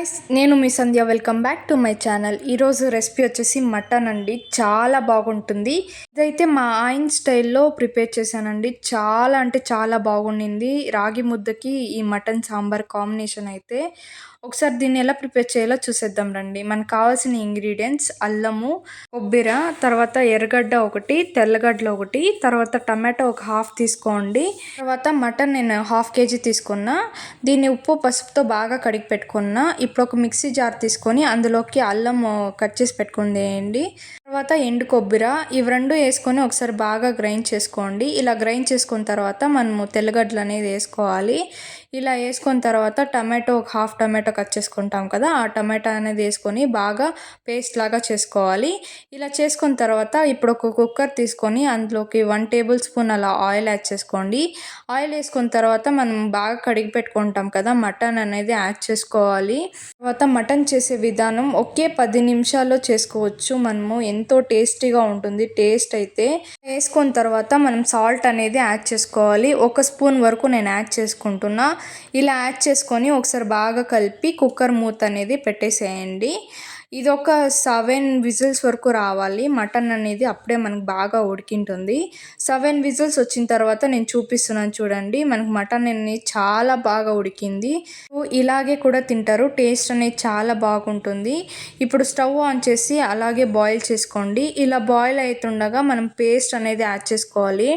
Guys నేను మీ Sandhya welcome back to my channel ఈరోజు recipe వచ్చేసి మటన్ అండి. చాలా బాగుంటుంది. ఇదైతే మా ఆయన స్టైల్లో ప్రిపేర్ చేశానండి. చాలా అంటే చాలా బాగుండింది. రాగి ముద్దకి ఈ మటన్ సాంబార్ కాంబినేషన్ అయితే. ఒకసారి దీన్ని ఎలా ప్రిపేర్ చేయాలో చూసేద్దాం రండి. మనకు కావాల్సిన ఇంగ్రీడియంట్స్ అల్లము కొబ్బరి తర్వాత ఎర్రగడ్డ ఒకటి తెల్లగడ్డలు ఒకటి తర్వాత టమాటో ఒక హాఫ్ తీసుకోండి. తర్వాత మటన్ నేను హాఫ్ కేజీ తీసుకున్నా. దీన్ని ఉప్పు పసుపుతో బాగా కడిగి పెట్టుకున్నా. ఇప్పుడు ఒక మిక్సీ జార్ తీసుకొని అందులోకి అల్లం కట్ చేసి పెట్టుకుని వేయండి తర్వాత ఎండు కొబ్బరి ఇవి రెండు వేసుకొని ఒకసారి బాగా గ్రైండ్ చేసుకోండి. ఇలా గ్రైండ్ చేసుకున్న తర్వాత మనము తెల్లగడ్డలు అనేది వేసుకోవాలి. ఇలా వేసుకున్న తర్వాత టమాటో ఒక హాఫ్ టమాటో కట్ చేసుకుంటాం కదా ఆ టమాటా అనేది వేసుకొని బాగా పేస్ట్ లాగా చేసుకోవాలి. ఇలా చేసుకున్న తర్వాత ఇప్పుడు ఒక కుక్కర్ తీసుకొని అందులోకి వన్ టేబుల్ స్పూన్ అలా ఆయిల్ యాడ్ చేసుకోండి. ఆయిల్ వేసుకున్న తర్వాత మనం బాగా కడిగి పెట్టుకుంటాం కదా మటన్ అనేది యాడ్ చేసుకోవాలి. తర్వాత మటన్ చేసే విధానం ఒకే పది నిమిషాల్లో చేసుకోవచ్చు. మనము ఎంతో టేస్టీగా ఉంటుంది టేస్ట్ అయితే. వేసుకున్న తర్వాత మనం సాల్ట్ అనేది యాడ్ చేసుకోవాలి. ఒక స్పూన్ వరకు నేను యాడ్ చేసుకుంటున్నా. ఇలా యాడ్ చేసుకొని ఒకసారి బాగా కలిపి కుక్కర్ మూత అనేది పెట్టేసేయండి. ఇది ఒక సెవెన్ విజిల్స్ వరకు రావాలి. మటన్ అనేది అప్పుడే మనకు బాగా ఉడికింటుంది. సెవెన్ విజిల్స్ వచ్చిన తర్వాత నేను చూపిస్తున్నాను చూడండి. మనకు మటన్ అనేది చాలా బాగా ఉడికింది. ఇలాగే కూడా తింటారు. టేస్ట్ అనేది చాలా బాగుంటుంది. ఇప్పుడు స్టవ్ ఆన్ చేసి అలాగే బాయిల్ చేసుకోండి. ఇలా బాయిల్ అవుతుండగా మనం పేస్ట్ అనేది యాడ్ చేసుకోవాలి.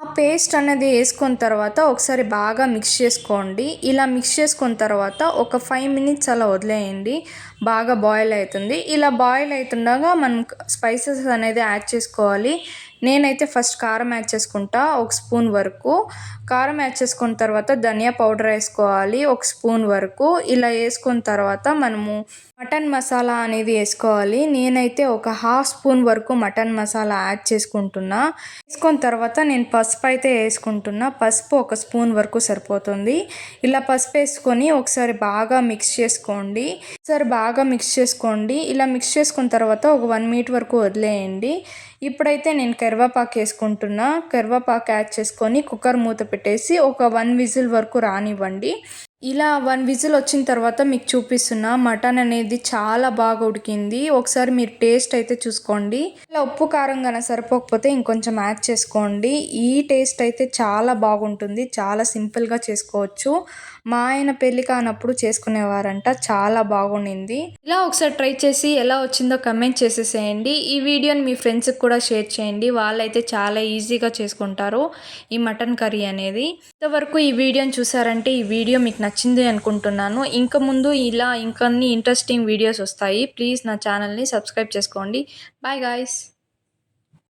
ఆ పేస్ట్ అనేది వేసుకున్న తర్వాత ఒకసారి బాగా మిక్స్ చేసుకోండి. ఇలా మిక్స్ చేసుకున్న తర్వాత ఒక ఫైవ్ మినిట్స్ అలా వదిలేయండి. బాగా బాయిల్ అవుతుంది. ఇలా బాయిల్ అవుతుండగా మనం స్పైసెస్ అనేది యాడ్ చేసుకోవాలి. నేనైతే ఫస్ట్ కారం యాడ్ చేసుకుంటా ఒక స్పూన్ వరకు. కారం యాడ్ చేసుకున్న తర్వాత ధనియా పౌడర్ వేసుకోవాలి ఒక స్పూన్ వరకు. ఇలా వేసుకున్న తర్వాత మనము మటన్ మసాలా అనేది వేసుకోవాలి. నేనైతే ఒక హాఫ్ స్పూన్ వరకు మటన్ మసాలా యాడ్ చేసుకుంటున్నా. వేసుకున్న తర్వాత నేను పసుపు అయితే వేసుకుంటున్నా. పసుపు ఒక స్పూన్ వరకు సరిపోతుంది. ఇలా పసుపు వేసుకొని ఒకసారి బాగా మిక్స్ చేసుకోండి. ఒకసారి బాగా మిక్స్ చేసుకోండి. ఇలా మిక్స్ చేసుకున్న తర్వాత ఒక వన్ మినిట్ వరకు వదిలేయండి. ఇప్పుడైతే నేను కరివేపాకు వేసుకుంటున్నా కరివేపాకు యాడ్ చేసుకొని కుక్కర్ మూత పెట్టేసి ఒక వన్ విజిల్ వరకు రానివ్వండి. ఇలా వన్ విజిల్ వచ్చిన తర్వాత మీకు చూపిస్తున్నా మటన్ అనేది చాలా బాగా ఉడికింది. ఒకసారి మీరు టేస్ట్ అయితే చూసుకోండి. ఇలా ఉప్పు కారం కన్నా సరిపోకపోతే ఇంకొంచెం యాడ్ చేసుకోండి. ఈ టేస్ట్ అయితే చాలా బాగుంటుంది. చాలా సింపుల్గా చేసుకోవచ్చు. మా ఆయన పెళ్ళి కానప్పుడు చేసుకునేవారంట. చాలా బాగుండింది. ఇలా ఒకసారి ట్రై చేసి ఎలా వచ్చిందో కమెంట్ చేసేసేయండి. ఈ వీడియోని మీ ఫ్రెండ్స్కి కూడా షేర్ చేయండి. వాళ్ళైతే చాలా ఈజీగా చేసుకుంటారు ఈ మటన్ కర్రీ అనేది. ఇంతవరకు ఈ వీడియోని చూసారంటే ఈ వీడియో మీకు నచ్చింది అనుకుంటున్నాను. ఇంకా ముందు ఇలా ఇంకొన్ని ఇంట్రెస్టింగ్ వీడియోస్ వస్తాయి. ప్లీజ్ నా ఛానల్ని సబ్స్క్రైబ్ చేసుకోండి. Bye guys